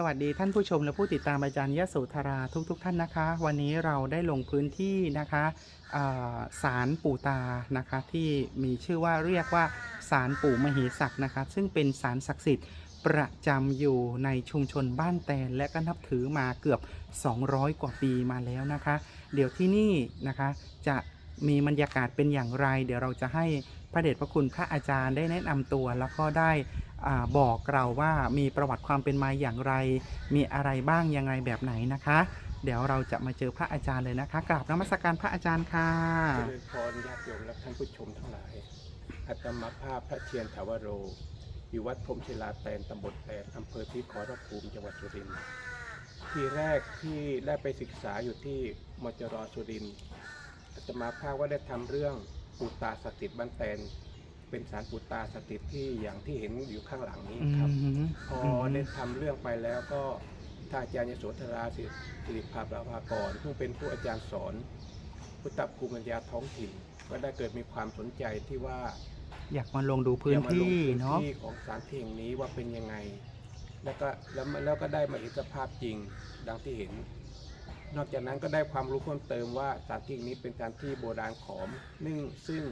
สวัสดีท่านผู้ชมและผู้ติดตามอาจารย์ยโสธราทุกๆทท่านนะคะ วันนี้เราได้ลงพื้นที่นะคะอ่าศาลปู่ตานะคะที่มีชื่อว่าเรียกว่าศาลปู่มเหสักนะคะ ซึ่งเป็นศาลศักดิ์สิทธิ์ประจำอยู่ในชุมชนบ้านแตนและก็นับถือมาเกือบ 200 กว่าปีมาแล้วนะคะ เดี๋ยวที่นี่นะคะจะมีบรรยากาศเป็นอย่างไร เดี๋ยวเราจะให้พระเดชพระคุณพระอาจารย์ได้แนะนำตัวแล้วก็ได้ อบอกเราว่ามีประวัติความเป็นมาอย่างไร มีอะไรบ้างยังไงแบบไหนนะคะ เดี๋ยวเราจะมาเจอพระอาจารย์เลยนะคะกราบนมัสการพระอาจารย์ค่ะเจริญพรญาติโยมและท่านผู้ชมทั้งหลายอัตมาภาพพระเทียนถาวโรอยู่วัดพรมศิลาแตนตำบลแตนอำเภอที่ขอรภูมิจังหวัดสุรินทร์ที่แรกที่ได้ไปศึกษาอยู่ที่มจรสุรินทร์อัตมาภาพว่าได้ทำเรื่องปูตาสถิบ้านแตน เป็นสารปูตาสถิตที่อย่างที่เห็นอยู่ข้างหลังนี้อืครับมพอได้ทำเรื่องไปแล้วก็ท่านอาจารย์ยโสธราสิริภาปราภากรซึ่งเป็นผู้อาจารย์สอนพุทธภูมิปัญญาท้องถิ่น ก็ได้เกิดมีความสนใจที่ว่า อยากมาลงดูพื้นจะมาลงที่พื้นเนาะที่ของสถารที่แห่งนี้ว่าเป็นยังไง แล้วก็แล้วแล้วก็ได้มาเห็นสภาพจริงดังที่เห็น นอกจากนั้นก็ได้ความรู้เพิ่มเติมว่าสถานที่แห่งนี้เป็นสถานที่โบราณขอมนึ่งซึ่ง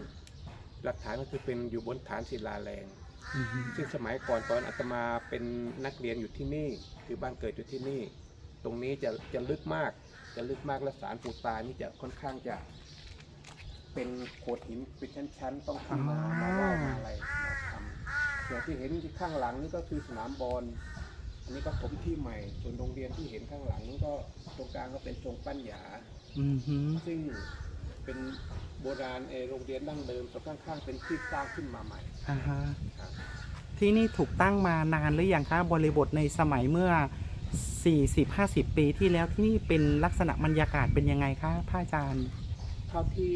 หลักฐานก็คือเป็นอยู่บนฐานศิลาแรงอืมซึ่งสมัยก่อนตอนอาตมาเป็นนักเรียนอยู่ที่นี่ คือบ้านเกิดอยู่ที่นี่ ตรงนี้จะจะลึกมาก จะลึกมากและสารปูตานี่จะค่อนข้างจะ เป็นโขดหินเป็นชั้นๆต้องขึ้นมามาไหว้มาอะไรมาทำอย่างที่เห็นที่ข้างหลังนี่ก็คือสนามบอลอันนี้ก็ผมที่ใหม่ ส่วนโรงเรียนที่เห็นข้างหลังนี่ก็ตรงกลางก็เป็นทรงปั้นหยาอืมฮึซึ่ง เป็นโบราณเออโรงเรียนดั้งเดิมส่วนข้างๆเป็นที่สร้างขึ้นมาใหม่อ่าฮะครับที่นี่ถูกตั้งมานานหรือยังคะบริบทในสมัยเมื่อ 40-50 ปีที่แล้วที่นี่เป็นลักษณะบรรยากาศเป็นยังไงคะพระอาจารย์ เท่าที่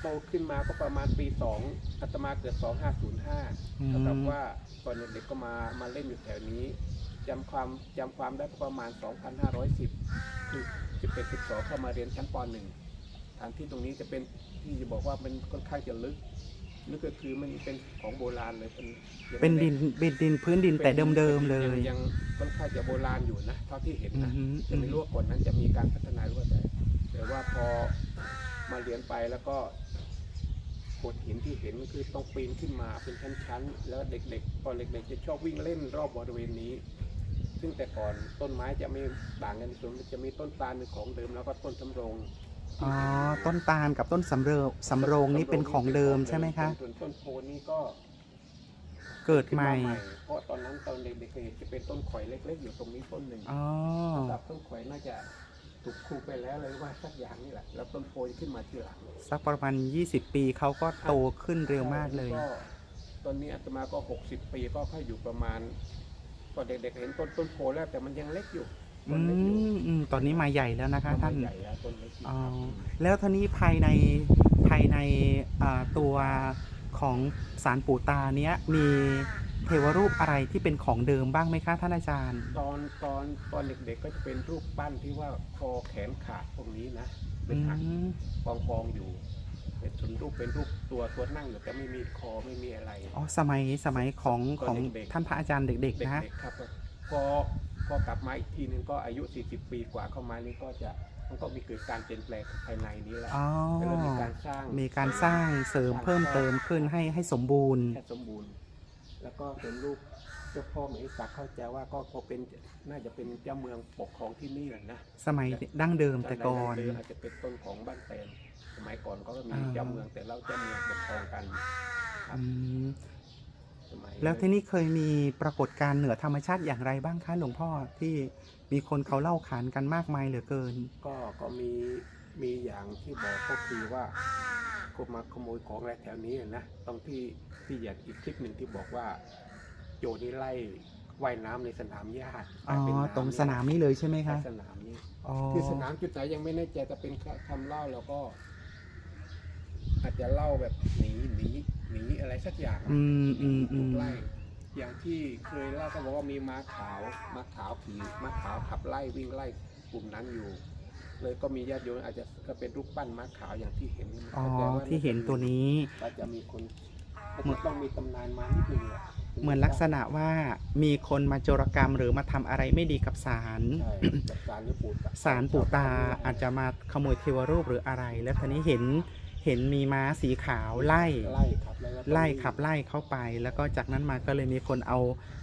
โตขึ้นมาก็ประมาณปีสองอาตมาเกิด2505อืมเท่ากับว่าตอนเด็กๆก็มามาเล่นอยู่แถวนี้จำความจำความได้ก็ประมาณ 2510 คือ 11 12เข้ามาเรียนชั้นป .1 ฐานที่ตรงนี้จะเป็นที่จะบอกว่ามันค่อนข้างจะลึกลึกก็คือมันเป็นของโบราณเลยเป็นยังเป็นไม่ดินเป็นดินพื้นดินแต่เดิมๆเลยงยังค่อนข้างจะโบราณอยู่นะเท่าที่เห็นอืนะมฮึจะไม่รู้ว่าก่อนนั้นจะมีการพัฒนาหรือว่าแต่แต่ว่าพอมาเรียนไปแล้วก็โขดหินที่เห็นก็คือต้องปีนขึ้นมาเป็นชั้นๆแล้วเด็กๆตอนเด็กๆจะชอบวิ่งเล่นรอบบริเวณนี้ ซึ่งแต่ก่อนต้นไม้จะไม่ต่างกันส่วนมันจะมีต้นตาลเป็นของเดิมแล้วก็ต้นสำโรง อ๋อ ต้นตาลกับต้นสำเริงสำโรงนี่เป็นของเดิมใช่ไหมคะ ส่วนต้นโพนี่ก็เกิดใหม่ขึ้นาเพราะตอนนั้นตอนเด็กๆเคยเห็นจะเป็นต้นข่อยเล็ก ๆ อยู่ตรงนี้ต้นหนึ่งอ๋อสำหรับต้นข่อยน่าจะถูกคูไปแล้วเลยว่าสักอย่างนี่แหละ แล้วต้นโพยขึ้นมาทีหลังสักประมาณ 20 ปีเขาก็โตขึ้นเร็วมากเลย ก็ตอนนี้อาตมาก็60ปีก็ค่อยอยู่ประมาณตอนเด็กๆเห็นต้นต้นโพแล้วแต่มันยังเล็กอยู่ อืต้นเล็กอยู่มอืมตอนนี้มาใหญ่แล้วนะคะ ต้นท่าน ไม่ใหญ่แล้วต้นเล็กอยู่อ๋อครับแล้วท่านี้ภายในภายในอ่าตัวของสารปู่ตาเนี้ยมีเทวรูปอะไรที่เป็นของเดิมบ้างไหมคะท่านอาจารย์ ตอนตอนตอนเด็กๆก็จะเป็นรูปปั้นที่ว่าคอแขนขาดตรงนี้นะเป็นหักอืมกองกองๆอยู่ เป็นส่วนรูปเป็นรูปตัวตัวนั่งอยู่แต่ไม่มีคอไม่มีอะไร อ๋อสมัยสมัยของตอนของเด็กๆ ท่านพระอาจารย์เด็กเด็ๆนะกๆครับพอ พอกลับมาอีกทีนึงก็อายุ 40 ปีกว่าเข้ามานี่ก็จะมันก็มีเกิดการเปลี่ยนแปลงภายในนี้แหละอ๋อก็เลยมีการสร้างมีการสร้างเสริมเพิ่มเติมขึ้นให้ให้สมบูรณ์ แค่สมบูรณ์ แล้วก็เป็นรูปเจ้าพ่อเหมยศักดิ์เข้าใจว่าก็คงเป็นน่าจะเป็นเจ้าเมืองปกครองที่นี่แหละนะ สมัยดั้งเดิมแต่ก่อน เดิมอาจจะเป็นต้นของบ้านแตนสมัยก่อนก็มีอ่า เจ้าเมืองแต่เล่าเจ้าเมืองปกครองกันครับอืม สมัยแล้วที่นี่เคยมีปรากฏการณ์เหนือธรรมชาติอย่างไรบ้างคะหลวงพ่อที่มีคนเขาเล่าขานกันมากมายเหลือเกิน ก็ก็มีมีอย่างที่บอกก็คือว่าคนมาขโมยของอะไรแถวนี้นะตรงที่ที่อย่างอีกคลิปหนึ่งที่บอกว่า โจรนี่ไล่ว่ายน้ำในสนามหญ้าอ๋อเป็นน้ำตรงสนามนี้เลยใช่ไหมใช่คะสนามนี้ อ๋อ คือสนามจุดไหนยังไม่แน่ใจแต่เป็นคำเล่าแล้วก็ อาจจะเล่าแบบหนีหนีหนีอะไรสักอย่างอืมอืมอืถูมกไล่อย่างที่เคยเล่าก็บอกว่ามีม้าขาวม้าขาวขี่ม้าขาวขับไล่วิ่งไล่กลุ่มนั้นอยู่ เลยก็มีญาติโยมอาจจะก็เป็นรูปปั้นม้าขาวอย่างที่เห็นอ๋อแต่ว่าที่เห็นตัวนี้ ก็จะมีคนก็จะต้องมีตำนานมานิดนึงแหละเหมือนลักษณะว่ามีคนมาโจรกรรมหรือมาทำอะไรไม่ดีกับศาลใช่จัดการหรือปู่ตา ศาลปู่ตาอาจจะมาขโมยเทวรูปหรืออะไร แล้วทีนี้เห็น เห็นมีม้าสีขาวไล่ไล่ครับแล้วก็ไล่ขับไล่เข้าไป แล้วก็จากนั้นมาก็เลยมีคนเอา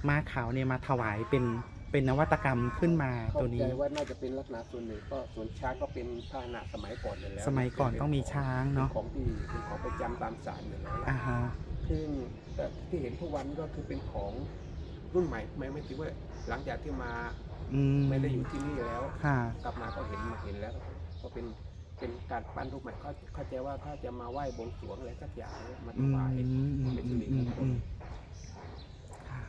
ม้าขาวเนี่ยมาถวายเป็นเป็นนวัตกรรมขึ้นมาเข้าตัวใจนี้ ว่าน่าจะเป็นลักษณะส่วนหนึ่งก็ส่วนช้างก็เป็นพาหนะสมัยก่อนอยู่แล้วสมัยก่อนต้องมีช้างเนาะ ป็ของที่เป็นของประจำตามศาลอยู่แล้วอ่าฮะซึ่งแต่ที่เห็นทุกวันก็คือเป็นของรุ่นใหม่ไม่ไม่ถือว่าหลังจากที่มาอืมไม่ได้อยู่ที่นี่แล้ว ค่ะ กลับมาก็เห็นมาเห็นแล้ว ก็เป็น เป็นการปั้นรูปใหม่เขาเข้าใจว่าเขาจะมาไหว้บวงสรวงอะไรสักอย่างมาถอืมวายอืมอืมเป็นอืสิมริอืมมงคอืลมค่ะ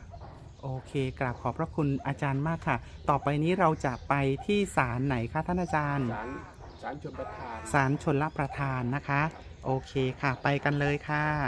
โอเคกราบขอบพระคุณอาจารย์มากค่ะ ต่อไปนี้เราจะไปที่ศาลไหนคะท่านอาจารย์ศาลศาลชนประทาน ศาลชนละประทานนะคะ โอเคค่ะ ไปกันเลยค่ะ